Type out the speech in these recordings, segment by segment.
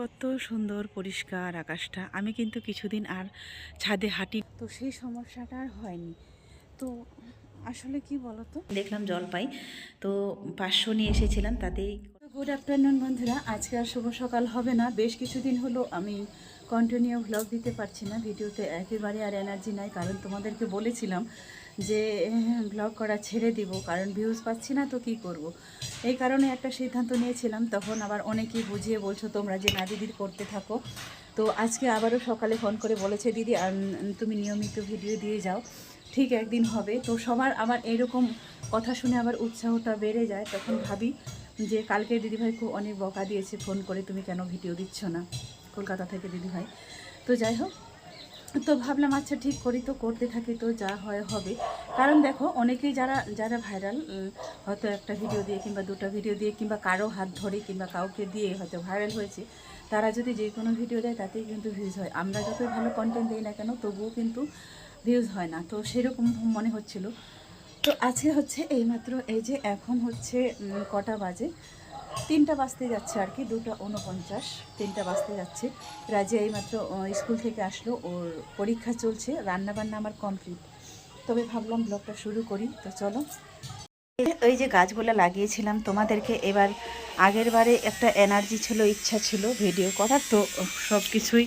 কত সুন্দর পরিষ্কার আকাশটা। আমি কিন্তু কিছুদিন আর ছাদে হাঁটি তো সেই সমস্যাটা আর হয়নি। তো আসলে কি বলতো? দেখলাম জল পাই তো পাঁচশো নিয়ে এসেছিলাম, তাতেই গুড আফটারনুন বন্ধুরা, আজকে আর শুভ সকাল হবে না। বেশ কিছুদিন হলো আমি কন্টিনিউ ভ্লগ দিতে পারছি না। ভিডিওতে একেবারে আর এনার্জি নাই, কারণ তোমাদেরকে বলেছিলাম যে ব্লগ করা ছেড়ে দিব, কারণ ভিউজ পাচ্ছি না তো কি করব। এই কারণে একটা সিদ্ধান্ত নিয়েছিলাম। তখন আবার অনেকেই বুঝিয়ে বলছো, তোমরা যে না দিদির করতে থাকো। তো আজকে আবারও সকালে ফোন করে বলেছে, দিদি তুমি নিয়মিত ভিডিও দিয়ে যাও। ঠিক একদিন হবে। তো সবার আবার এরকম কথা শুনে আবার উৎসাহটা বেড়ে যায়। তখন ভাবি যে, কালকে দিদিভাই খুব অনেক বকা দিয়েছে ফোন করে তুমি কেন ভিডিও দিচ্ছ না? কলকাতা থেকে দিদিভাই। তো যাই হোক তো ভাবলাম আচ্ছা ঠিক করি তো, করতে থাকি তো, যা হয় হবে। কারণ দেখো, অনেকেই যারা যারা ভাইরাল হয়তো একটা ভিডিও দিয়ে কিংবা দুটো ভিডিও দিয়ে কিংবা কারও হাত ধরে কিংবা কাউকে দিয়ে হয়তো ভাইরাল হয়েছে, তারা যদি যে কোনো ভিডিও দেয়, তাতেই কিন্তু ভিউজ হয়। আমরা যতই ভালো কন্টেন্ট দিই না কেন, তবুও কিন্তু ভিউজ হয় না। তো সেরকম মনে হচ্ছিল। তো আজকে হচ্ছে এইমাত্র, এই যে এখন হচ্ছে কটা বাজে তিনটা বাজতে যাচ্ছে আর কি, দুটো উনপঞ্চাশ তিনটা বাজতে যাচ্ছে। রাজে এইমাত্র স্কুল থেকে আসলো, ওর পরীক্ষা চলছে, রান্নাবান্না আমার কমপ্লিট। তবে ভাবলাম ব্লগটা শুরু করি, তো চলো। ওই যে গাছগুলো লাগিয়েছিলাম তোমাদেরকে, এবার আগের বারে একটা এনার্জি ছিল, ইচ্ছা ছিল, ভিডিও করার, তো সব কিছুই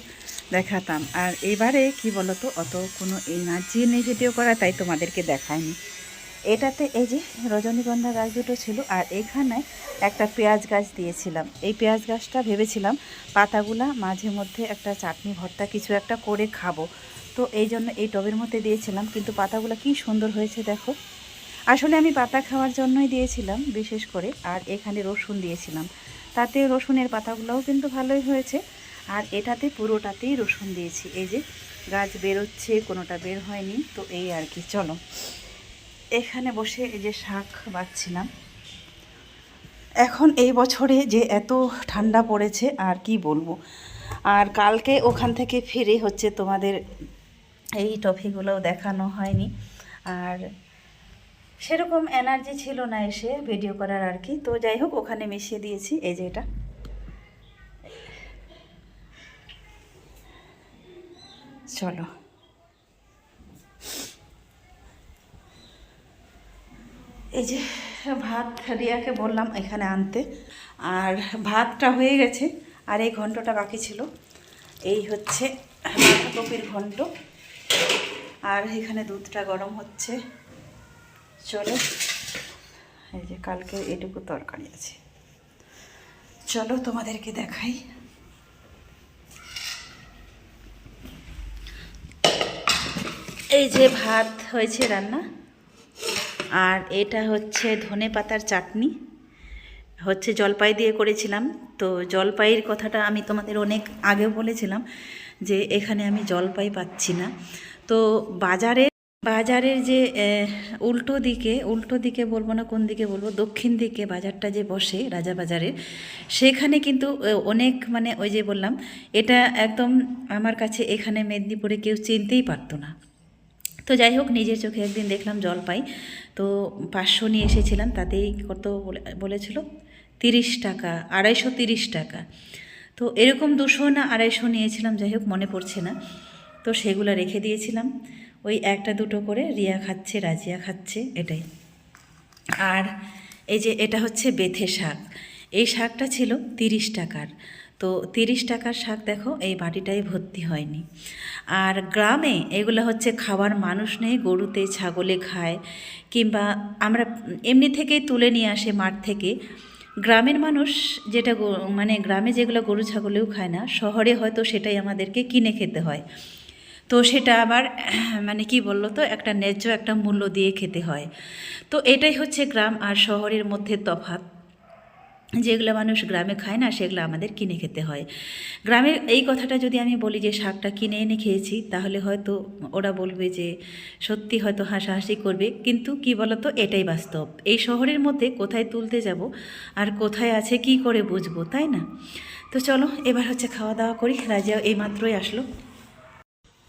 দেখাতাম। আর এবারে কি বলতো, অত কোনো এনার্জি নেই ভিডিও করা, তাই তোমাদেরকে দেখায়নি এটাতে এই যে রজনীগন্ধা গাছ দুটো ছিল আর এখানে একটা পেঁয়াজ গাছ দিয়েছিলাম। এই পেঁয়াজ গাছটা ভেবেছিলাম পাতাগুলা মাঝে মধ্যে একটা চাটনি ভর্তা কিছু একটা করে খাব। তো এই জন্য এই টবের মধ্যে দিয়েছিলাম, কিন্তু পাতাগুলো কি সুন্দর হয়েছে দেখো। আসলে আমি পাতা খাওয়ার জন্যই দিয়েছিলাম বিশেষ করে, আর এখানে রসুন দিয়েছিলাম। তাতে রসুনের পাতাগুলোও কিন্তু ভালোই হয়েছে, আর এটাতে পুরোটাতেই রসুন দিয়েছি। এই যে গাছ বেরোচ্ছে, কোনোটা বের হয়নি, তো এই আর কি, চলো। এখানে বসে এই যে শাক বাচ্ছিলাম। এখন এই বছরে যে এত ঠান্ডা পড়েছে, আর কি বলব? আর কালকে ওখান থেকে ফিরে হচ্ছে তোমাদের এই টফিগুলোও দেখানো হয়নি। আর সেরকম এনার্জি ছিল না এসে ভিডিও করার আর কি। তো যাই হোক, ওখানে মিশিয়ে দিয়েছি, এই যে এটা। চলো। এই যে ভাত রিয়াকে বললাম এখানে আনতে। আর ভাতটা হয়ে গেছে, আর এই ঘন্টটা বাকি ছিল। এই হচ্ছে বাঁধাকপির ঘন্ট আর এখানে দুধটা গরম হচ্ছে। চলো, এই যে কালকে এটুকু তরকারি আছে। চলো তোমাদেরকে দেখাই। এই যে ভাত হয়েছে রান্না। আর এটা হচ্ছে ধনে পাতার চাটনি। হচ্ছে জলপাই দিয়ে করেছিলাম। তো জলপাইয়ের কথাটা আমি তোমাদের অনেক আগেও বলেছিলাম যে এখানে আমি জলপাই পাচ্ছি না। তো বাজারে, বাজারের যে উল্টো দিকে উল্টো দিকে বলব না কোন দিকে বলব, দক্ষিণ দিকে বাজারটা যে বসে রাজা বাজারে সেখানে কিন্তু অনেক মানে ওই যে বললাম, এটা একদম আমার কাছে এখানে মেদিনীপুরে কেউ চিনতেই পারতো না। তো যাই হোক, নিজের চোখে একদিন দেখলাম জল পাই তো পাঁচশো নিয়ে এসেছিলাম, তাতেই কত বলে- বলেছিল, তিরিশ টাকা, আড়াইশো তিরিশ টাকা। তো এরকম দুশো না আড়াইশো নিয়েছিলাম, যাই হোক, মনে পড়ছে না। তো সেগুলো রেখে দিয়েছিলাম। ওই একটা দুটো করে রিয়া খাচ্ছে, রাজিয়া খাচ্ছে, এটাই। আর এই যে, এটা হচ্ছে বেথে শাক। এই শাকটা ছিল তিরিশ টাকার। তো তিরিশ টাকার শাক দেখো, এই বাটিটাই ভর্তি হয়নি। আর গ্রামে এগুলো হচ্ছে খাওয়ার মানুষ নেই, গরুতে ছাগলে খায়, কিংবা আমরা এমনি থেকেই তুলে নিয়ে আসে মাঠ থেকে। গ্রামের মানুষ যেটা মানে গ্রামে যেগুলো গরু ছাগলেও খায় না, শহরে হয়তো সেটাই আমাদেরকে কিনে খেতে হয়। তো সেটা আবার মানে কি বলল তো, একটা ন্যায্য একটা মূল্য দিয়ে খেতে হয়। তো এটাই হচ্ছে গ্রাম আর শহরের মধ্যে তফাৎ। যেগুলো মানুষ গ্রামে খায় না, সেগুলো আমাদের কিনে খেতে হয়। গ্রামের এই কথাটা যদি আমি বলি যে, শাকটা কিনে এনে খেয়েছি তাহলে হয়তো ওরা বলবে যে, সত্যি হয়তো হাসাহাসি করবে কিন্তু কি বলতো, এটাই বাস্তব। এই শহরের মধ্যে কোথায় তুলতে যাব আর কোথায় আছে কি করে বুঝব, তাই না? তো চলো, এবার হচ্ছে খাওয়া দাওয়া করি রাজিয়াও এই মাত্রই আসলো।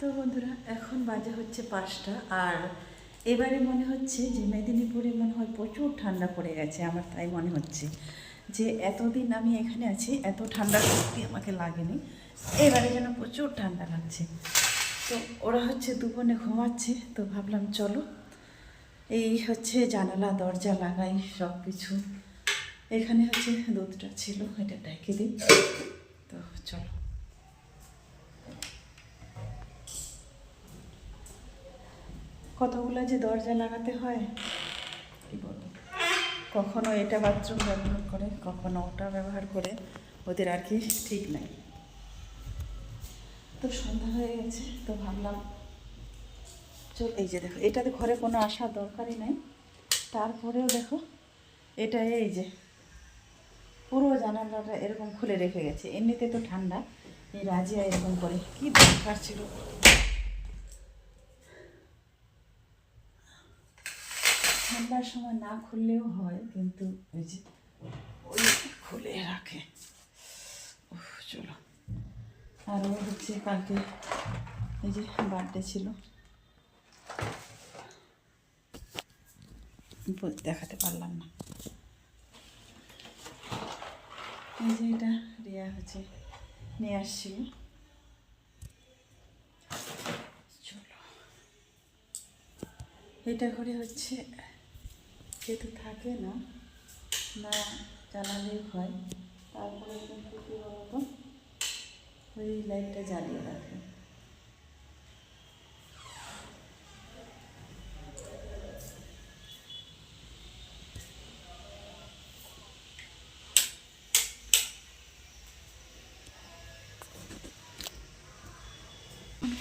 তো বন্ধুরা, এখন বাজে হচ্ছে পাঁচটা, আর এবারে মনে হচ্ছে যে, মেদিনীপুরে মনে হয় প্রচুর ঠান্ডা পড়ে গেছে, আমার তাই মনে হচ্ছে। যে এতদিন আমি এখানে আছি, এত ঠান্ডা সত্যি আমাকে লাগেনি। এবারে যেন প্রচুর ঠান্ডা লাগছে। তো ওরা হচ্ছে দুপুরে ঘুমাচ্ছে, তো ভাবলাম চলো। এই হচ্ছে জানালা, দরজা লাগাই সব কিছু এখানে হচ্ছে দুধটা ছিল, এটা ডেকে দিই। তো চলো। কতগুলো যে দরজা লাগাতে হয়? কখনো এটা বাথরুম ব্যবহার করে, কখনো ওটা ব্যবহার করে, ওদের আর কি ঠিক নাই। তো সন্ধ্যা হয়ে গেছে, তো ভাবলাম, চল, এই যে দেখো, এটাতে ঘরে কোনো আসার দরকারই নাই। তারপরেও দেখো, এটা এই যে, পুরো জানালাটা এরকম খুলে রেখে গেছে। এমনিতে তো ঠান্ডা, এই রাজিয়া এরকম করে, কি দরকার ছিল? ঠান্ডার সময় না খুললেও হয়, কিন্তু ওই যে ওই খুলে রাখে। চলো। আর ও হচ্ছে কালকে এই যে বার্থডে ছিল। দেখাতে পারলাম না। এই যে এটা রিয়া হচ্ছে নিয়ে আসছিল। চলো। এটা করে হচ্ছে যেহেতু থাকে না না জ্বালালেই হয়। তারপরে কিন্তু কী বলতো? ওই লাইটটা জ্বালিয়ে রাখে।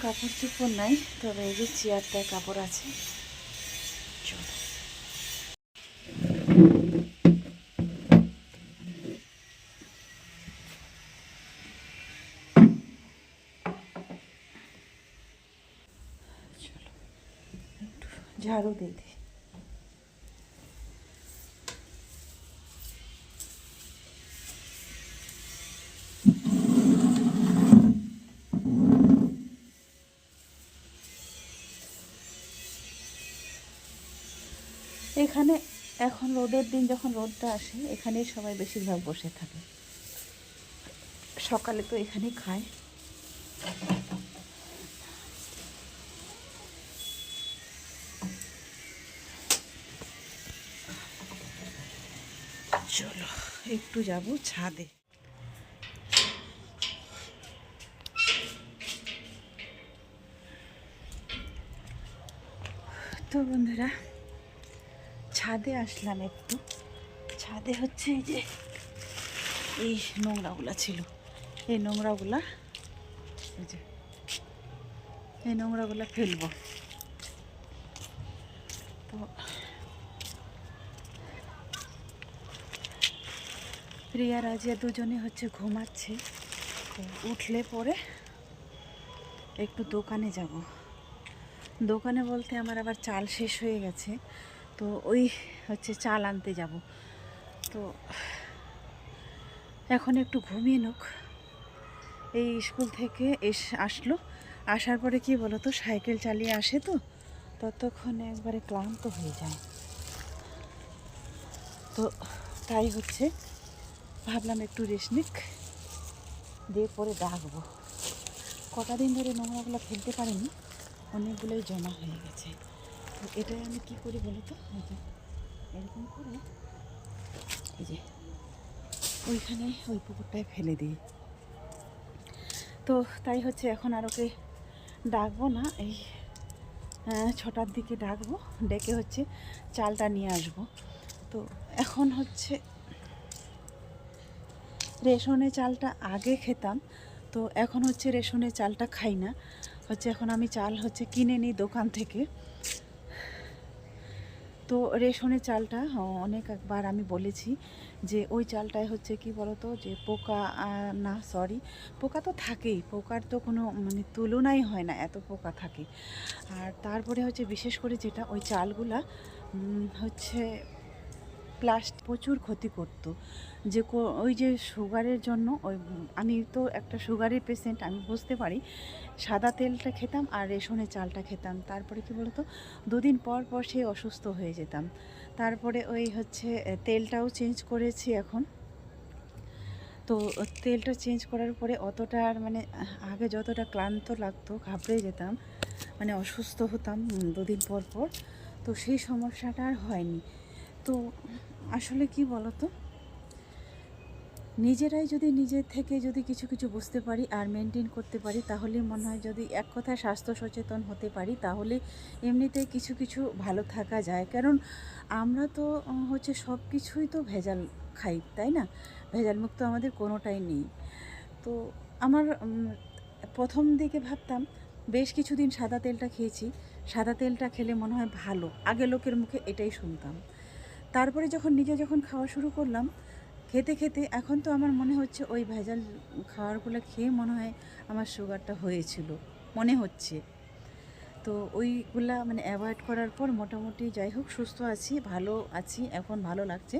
কাপড় চোপড় নাই, তবে এই যে চেয়ারটায় কাপড় আছে। দিয়ে দিই এখানে এখন রোদের দিন যখন রোদটা আসে, এখানেই সবাই বেশিরভাগ বসে থাকে। সকালে তো এখানেই খায়। চলো, একটু যাব ছাদে। তো বন্ধুরা, ছাদে আসলাম একটু। ছাদে হচ্ছে এই যে, এই নোংরাগুলা ছিল। এই নোংরাগুলা, এই যে, এই নোংরাগুলা ফেলব। তো রিয়া রাজিয়া দুজনে হচ্ছে ঘুমাচ্ছে। উঠলে পরে একটু দোকানে যাব। দোকানে বলতে আমার আবার চাল শেষ হয়ে গেছে, তো ওই হচ্ছে চাল আনতে যাব। তো এখন একটু ঘুমিয়ে নোক। এই স্কুল থেকে এস আসলো, আসার পরে কি বলো তো সাইকেল চালিয়ে আসে তো, ততক্ষণে একবারে ক্লান্ত হয়ে যায়। তো তাই হচ্ছে ভাবলাম একটু রেস্ট নিক। দিয়ে পরে ডাকবো কটা দিন ধরে নোংরাগুলো ফেলতে পারিনি, অনেকগুলোই জমা হয়ে গেছে। তো এটাই আমি কি করি বলো তো? এরকম করে এই যে, ওইখানে ওই পুকুরটায় ফেলে দিই। তো তাই হচ্ছে এখন আর ওকে ডাকবো না, এই ছটার দিকে ডাকবো, ডেকে হচ্ছে চালটা নিয়ে আসব। তো এখন হচ্ছে রেশনের চালটা আগে খেতাম, তো এখন হচ্ছে রেশনের চালটা খাই না। হচ্ছে এখন আমি চাল হচ্ছে কিনে নিই দোকান থেকে। তো রেশনের চালটা অনেক একবার আমি বলেছি যে ওই চালটায় হচ্ছে কি বলতো যে পোকা না সরি পোকা তো থাকেই, পোকার তো কোনো মানে তুলনাই হয় না, এত পোকা থাকে। আর তারপরে হচ্ছে বিশেষ করে যেটা ওই চালগুলা হচ্ছে প্লাস্ট প্রচুর ক্ষতি করতো। যে ওই যে সুগারের জন্য ওই, আমি তো একটা সুগারের পেশেন্ট আমি বুঝতে পারি। সাদা তেলটা খেতাম আর রেশনের চালটা খেতাম। তারপরে কি বলতো? দুদিন পর পর সেই অসুস্থ হয়ে যেতাম। তারপরে ওই হচ্ছে তেলটাও চেঞ্জ করেছি এখন। তো, তেলটা চেঞ্জ করার পরে অতটা আর মানে আগে যতটা ক্লান্ত লাগতো, ঘাবড়ে যেতাম মানে অসুস্থ হতাম দুদিন পর পর। তো সেই সমস্যাটা আর হয়নি। তো আসলে কি বলতো? নিজেরাই যদি নিজের থেকে যদি কিছু কিছু বুঝতে পারি আর মেনটেন করতে পারি, তাহলে মনে হয় যদি এক কথায় স্বাস্থ্য সচেতন হতে পারি, তাহলে এমনিতেই কিছু কিছু ভালো থাকা যায়। কারণ আমরা তো হচ্ছে সব কিছুই তো ভেজাল খাই, তাই না? ভেজাল মুক্ত আমাদের কোনোটাই নেই। তো আমার প্রথম দিকে ভাবতাম, বেশ কিছুদিন সাদা তেলটা খেয়েছি। সাদা তেলটা খেলে মনে হয় ভালো। আগে লোকের মুখে এটাই শুনতাম। তারপরে যখন নিজে যখন খাওয়া শুরু করলাম, খেতে খেতে এখন তো আমার মনে হচ্ছে ওই ভেজাল খাবারগুলো খেয়ে মনে হয় আমার সুগারটা হয়েছিল, মনে হচ্ছে। তো ওইগুলা মানে অ্যাভয়েড করার পর মোটামুটি যাই হোক সুস্থ আছি, ভালো আছি, এখন ভালো লাগছে।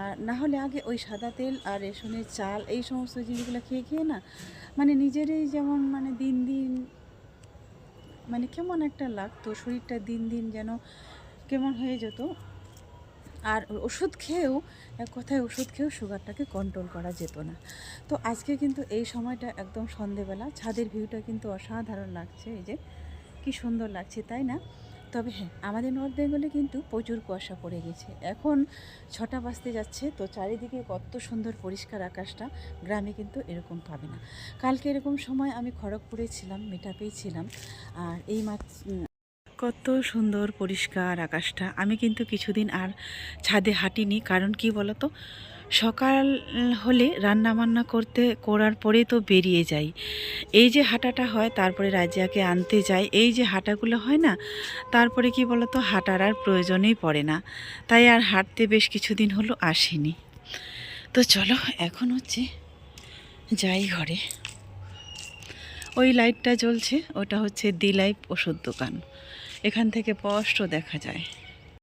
আর না হলে আগে ওই সাদা তেল আর রেশনের চাল এই সমস্ত জিনিসগুলো খেয়ে খেয়ে না মানে নিজেরই যেমন মানে দিন দিন মানে কেমন একটা লাগতো, শরীরটা দিন দিন যেন কেমন হয়ে যেত। আর ওষুধ খেয়েও, এক কথায় ওষুধ খেয়েও সুগারটাকে কন্ট্রোল করা যেত না। তো আজকে কিন্তু এই সময়টা একদম সন্ধেবেলা, ছাদের ভিউটা কিন্তু অসাধারণ লাগছে, এই যে কি সুন্দর লাগছে, তাই না? তবে হ্যাঁ আমাদের নর্থ বেঙ্গলে কিন্তু প্রচুর কুয়াশা পড়ে গেছে। এখন ছটা বাজতে যাচ্ছে, তো চারিদিকে কত সুন্দর পরিষ্কার আকাশটা, গ্রামে কিন্তু এরকম পাবে না। কালকে এরকম সময় আমি খড়গপুরে ছিলাম মিটাপেই ছিলাম, আর এই মাছ কত সুন্দর পরিষ্কার আকাশটা। আমি কিন্তু কিছুদিন আর ছাদে হাঁটিনি, কারণ কি বলতো? সকাল হলে রান্না বান্না করতে, করার পরে তো বেরিয়ে যাই। এই যে হাঁটাটা হয়, তারপরে রাজিয়াকে আনতে যাই। এই যে হাঁটাগুলো হয় না, তারপরে কি বলতো? হাঁটার আর প্রয়োজনেই পড়ে না। তাই আর হাঁটতে বেশ কিছুদিন হলো আসিনি। তো চলো, এখন হচ্ছে যাই ঘরে। ওই লাইটটা জ্বলছে, ওটা হচ্ছে দি লাইফ ওষুধ দোকান। এখান থেকে স্পষ্ট দেখা যায়।